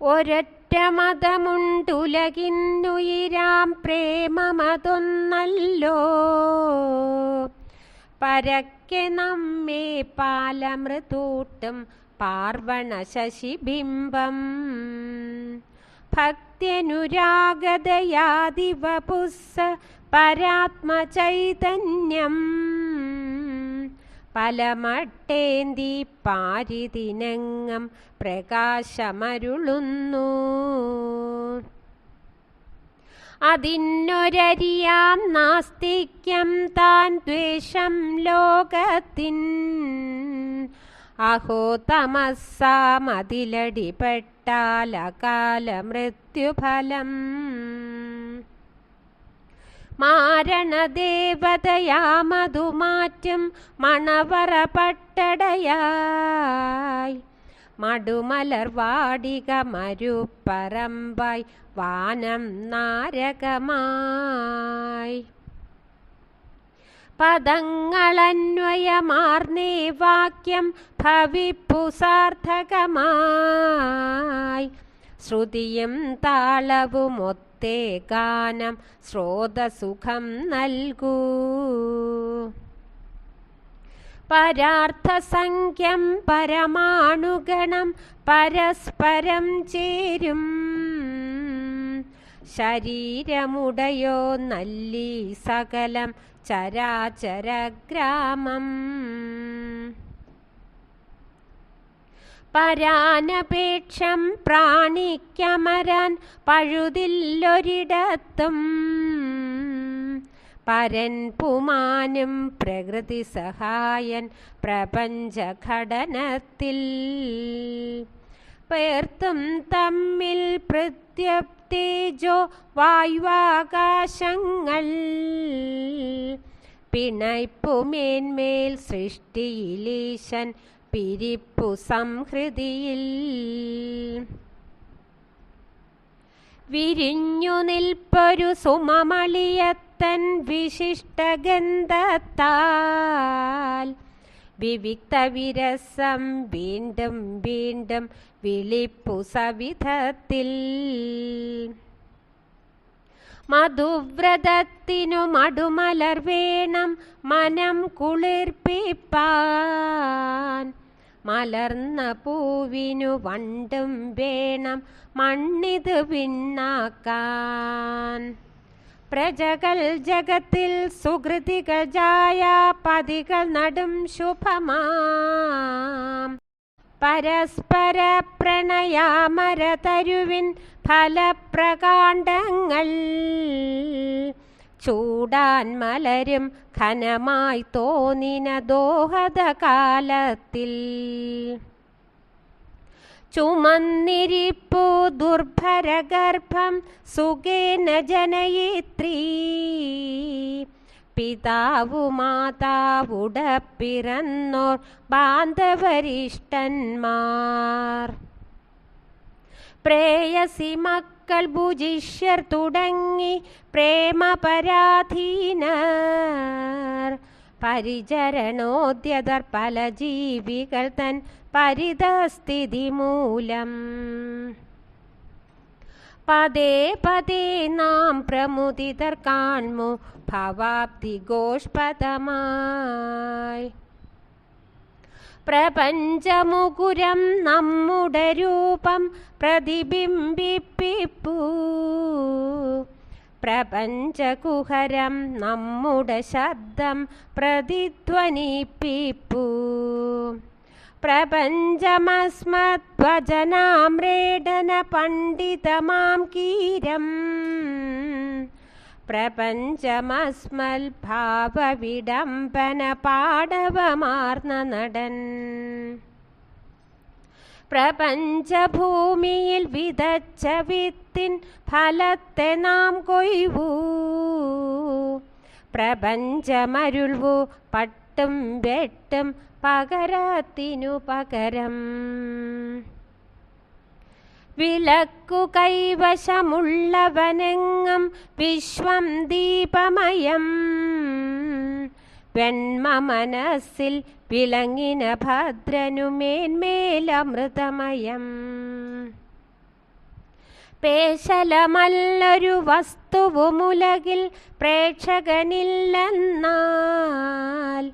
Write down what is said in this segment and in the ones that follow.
ഒരൊറ്റ മതമുണ്ടുലകിന്നുയിരാം പ്രേമമതൊന്നല്ലോ. പരക്കെ നമ്മെ പാലമൃതൂട്ടും പാർവണ ശശിബിംബം ഭക്ത്യനുരാഗതയാദിവപുസ്സ പരാത്മചൈതന്യം. പലമട്ടേന്തി പാരിതിനങ്ങം പ്രകാശമരുളുന്നു. അതിനൊരരിയാം നാസ്തിക്യം താൻ ദ്വേഷം ലോകത്തിൻ. അഹോ തമസ്സാമതിലടിപ്പെട്ടാൽ അകാല മൃത്യുഫലം മാരണദേവതയാമതുമാറ്റും മണവറ പട്ടടയായി. മടുമലർ വാടിക മരുപ്പറമ്പായി വാനം നാരകമായി. പദങ്ങളന്വയമാർന്നേ വാക്യം ഭവിപ്പു സാർത്ഥകമായി ശ്രുതിയും താളവുമൊത്തേ ഗാനം ശ്രോതസുഖം നൽകൂ. പരാർത്ഥസംഖ്യം പരമാണുഗണം പരസ്പരം ചേരും. ശരീരമുടയോ നല്ലി സകലം ചരാചരഗ്രാമം. പരാനപേക്ഷം പ്രാണിക്കമരാൻ പഴുതില്ലൊരിടത്തും. പരൻ പുമാനും പ്രകൃതി സഹായൻ പ്രപഞ്ചഘടനത്തിൽ. പേർത്തും തമ്മിൽ പ്രത്യപ്തേജോ വായുവാകാശങ്ങൾ. പിണയ്പ്പുമേന്മേൽ സൃഷ്ടിയിലീശൻ പിരിപ്പു സംഹൃതിയിൽ വിരിഞ്ഞു നിൽപ്പൊരു സുമമളിയത്തൻ വിശിഷ്ടഗന്ധത്താൽ വിവിക്ത വിരസം വീണ്ടും വീണ്ടും വിളിപ്പു സവിധത്തിൽ. മധുവ്രതത്തിനു മടുമലർ വേണം മനം കുളിർപ്പിപ്പാൻ. മലർന്ന പൂവിനു വണ്ടും വേണം മണ്ണിത് പിന്നാക്കാൻ പ്രജകൾ ജഗത്തിൽ സുഹൃതികൾ ജായ പതികൾ നടും ശുഭമാം. പരസ്പര പ്രണയാമരതരുവിൻ ഫലപ്രകാണ്ഡങ്ങൾ ചൂടാൻ മലരും ഘനമായി തോന്നിന ദോഹത കാലത്തിൽ ചുമന്നിരിപ്പു ദുർഭരഗർഭം സുഖേന ജനയിത്രീ. പിതാവു മാതാവുടപ്പിറന്നോർ ബാന്ധവരിഷ്ടന്മാർ. പ്രേയസി മക്കൾ ഭുജിഷ്യർ തുടങ്ങി പ്രേമപരാധീനർ. പരിചരണോദ്യതർ പല ജീവികൾ തൻ പരിതസ്ഥിതി മൂലം. പതേ പതേ നാം പ്രമുദിതർ കാൺമു ഭവാബ്ദി ഗോഷ്പദമായി. പ്രപഞ്ചമുകുരം നമ്മുടെ രൂപം പ്രതിബിംബിപ്പിപ്പൂ. പ്രപഞ്ചകുഹരം നമ്മുടെ ശബ്ദം പ്രതിധ്വനിപ്പിപ്പൂ. പ്രപഞ്ചമസ്മദ്വചനാമ്രേഡന പണ്ഡിതമാം കീരം. പ്രപഞ്ചമസ്മൽ ഭാവവിഡംബന പാടവമാർന്ന നടൻ പ്രപഞ്ചഭൂമിയിൽ വിതച്ച വിത്തിൻ ഫലത്തെ നാം കൊയ്വൂ. പ്രപഞ്ചമരുൾവു പട്ടും വെട്ടും പകരത്തിനു പകരം. വിളക്കു കൈവശമുള്ളവനെങ്ങും വിശ്വം ദീപമയം. വെണ്മ മനസ്സിൽ വിളങ്ങിന ഭദ്രനുമേന്മേലമൃതമയം പേശലമല്ലൊരു വസ്തുവുമുലകിൽ പ്രേക്ഷകനില്ലെന്നാൽ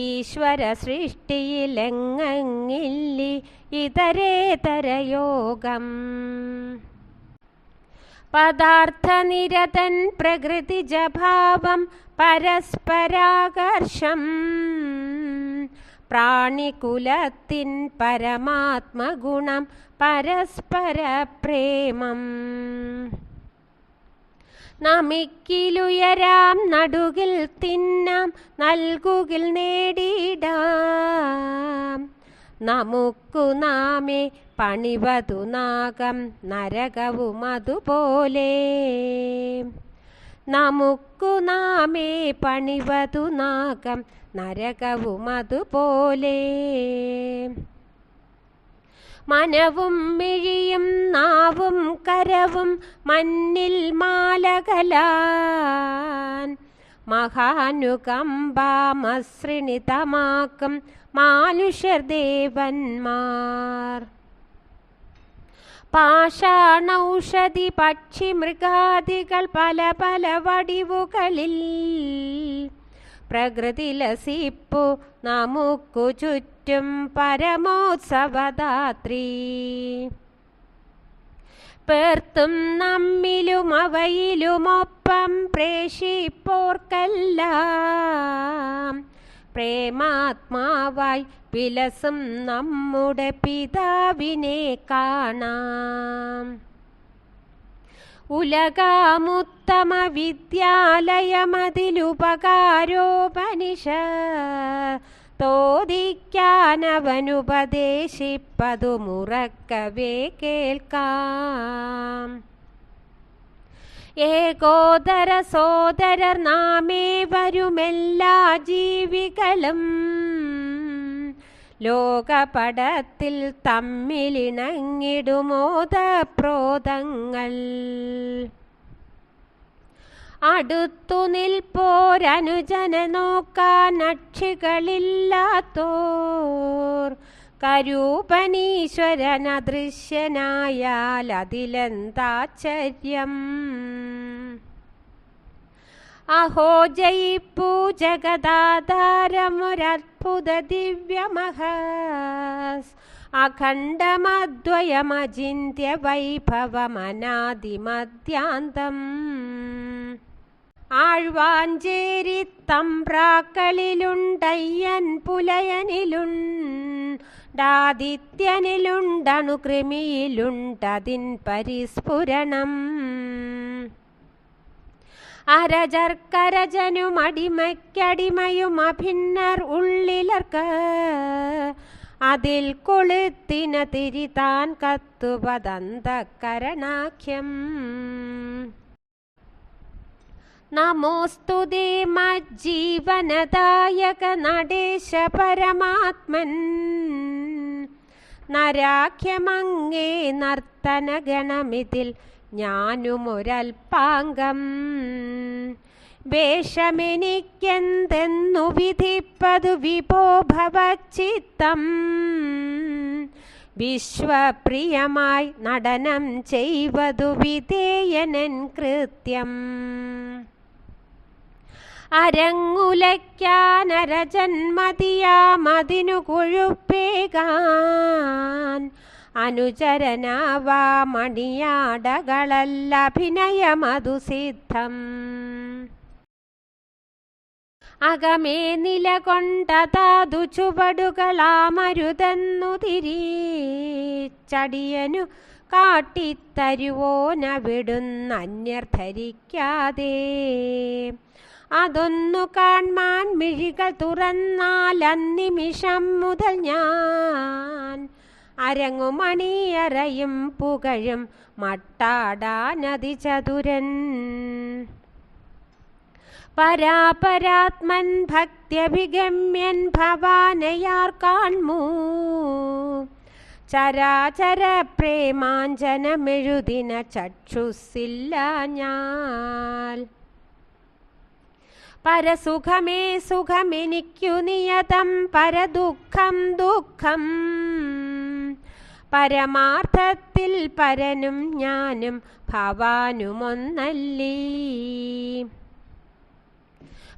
ഈശ്വര സൃഷ്ടിയിലെങ്ങില്ലി ഇതരേതരയോഗം പദാർത്ഥനിരതൻ പ്രകൃതിജഭാവം പരസ്പരാകർഷം. പ്രാണികുലത്തിൻ പരമാത്മഗുണം പരസ്പര പ്രേമം നമിക്കിലുയരാം നടുകിൽ തിന്നാം നൽകുകിൽ നേടിയിടാം നമുക്കു നാമേ പണിവതു നാഗം നരകവും അതുപോലെ. നമുക്കു നാമേ പണിവതു നാഗം നരകവും അതുപോലെ. മനവും മിഴിയും നാവും കരവും മഞ്ഞിൽ മാലകലാൻ. മഹാനുകമ്പാമസൃണിതമാക്കും മാനുഷദേവന്മാർ പാഷാണൌഷധി പക്ഷി മൃഗാദികൾ പല പല വടിവുകളിൽ പ്രകൃതി ലസിപ്പു നമുക്കു ചുറ്റും പരമോത്സവദാത്രി. പേർത്തും നമ്മിലും അവയിലുമൊപ്പം പ്രേഷിപ്പോർക്കെല്ലാം പ്രേമാത്മാവായി വിലസും നമ്മുടെ പിതാവിനെ കാണാം. ഉലകാമുത്തമ വിദ്യാലയമതിലുപകാരോപനിഷ തോദിക്കാനവനുപദേശിപ്പതു മുറക്കവേ കേൾക്കാം. ഏകോദര സോദരർ നാമേ വരുമെല്ലാ ജീവികളും. ലോകപടത്തിൽ തമ്മിലിണങ്ങിടുമോദപ്രോതങ്ങൾ അടുത്തു നിൽപ്പോരനുജന നോക്കാൻ അക്ഷികളില്ലാത്തോർ. കരൂപനീശ്വരൻ അദൃശ്യനായാൽ അതിലെന്താശ്ചര്യം അഹോ ജയിപ്പൂ ജഗദാധാരമൊരത്ഭുത ദിവ്യമഹസ് അഖണ്ഡമദ്വയമചിന്യ വൈഭവമനാദിമദ്യാന്തം ആഴ്വാഞ്ചേരി തമ്പ്രാക്കളിലുണ്ടയ്യൻ പുലയനിലുണ്ടാദിത്യനിലുണ്ടണുകൃമിയിലുണ്ടതിൻ പരിസ്ഫുരണം. അരജർക്കരജനും അടിമയ്ക്കടിമയും അഭിന്നർ ഉള്ളിലർക്ക് അതിൽ കൊളുത്തിന തിരിതാൻ കത്തുപദന്തകരണാഖ്യം നമോസ്തുതേ മജ്ജീവനദായക നടേശ പരമാത്മൻ. നരാഖ്യമങ്ങേ നർത്തനഗണമിതിൽ ഞാനുമൊരൽപാംഗം വേഷമെനിക്കെന്തെന്നു വിധിപ്പതു വിഭോ വിശ്വപ്രിയമായി നടനം ചെയ്വതു വിധേയനൻ കൃത്യം. അരങ്ങുലയ്ക്കാനരജന്മതിയാമതിനു കൊഴുപ്പേകാൻ. അനുചരനാവാ മണിയാടകളല്ലഭിനയമതു സിദ്ധം അകമേ നിലകൊണ്ടതാതു ചുവടുകളാമരുതെന്നു തിരിച്ചടിയനു കാട്ടിത്തരുവോന അന്യർ ധരിക്കാതെ. അതൊന്നു കാൺമാൻ മിഴികൾ തുറന്നാൽ അന്നിമിഷം മുതൽ ഞാൻ അരങ്ങുമണിയറയും പുകഴും മട്ടാടാനതി ചതുരൻ. പരാപരാത്മൻ ഭക്ത്യഭിഗമ്യൻ ഭവാനയാർ കാൺമൂ. ചരാചര പ്രേമാഞ്ജനമെഴുതിന ചക്ഷുസില്ല ഞാൻ. പരസുഖമേ സുഖമെനിക്കു നിയതം പരദുഃഖം ദുഃഖം. പരമാർത്ഥത്തിൽ പരനും ഞാനും ഭവാനുമൊന്നല്ലീ.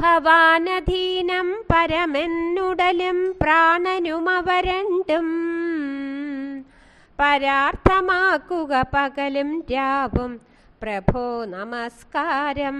ഭവാനധീനം പരമെന്നുടലും പ്രാണനുമവരണ്ടും. പരാർത്ഥമാക്കുക പകലും രാവും പ്രഭോ നമസ്കാരം.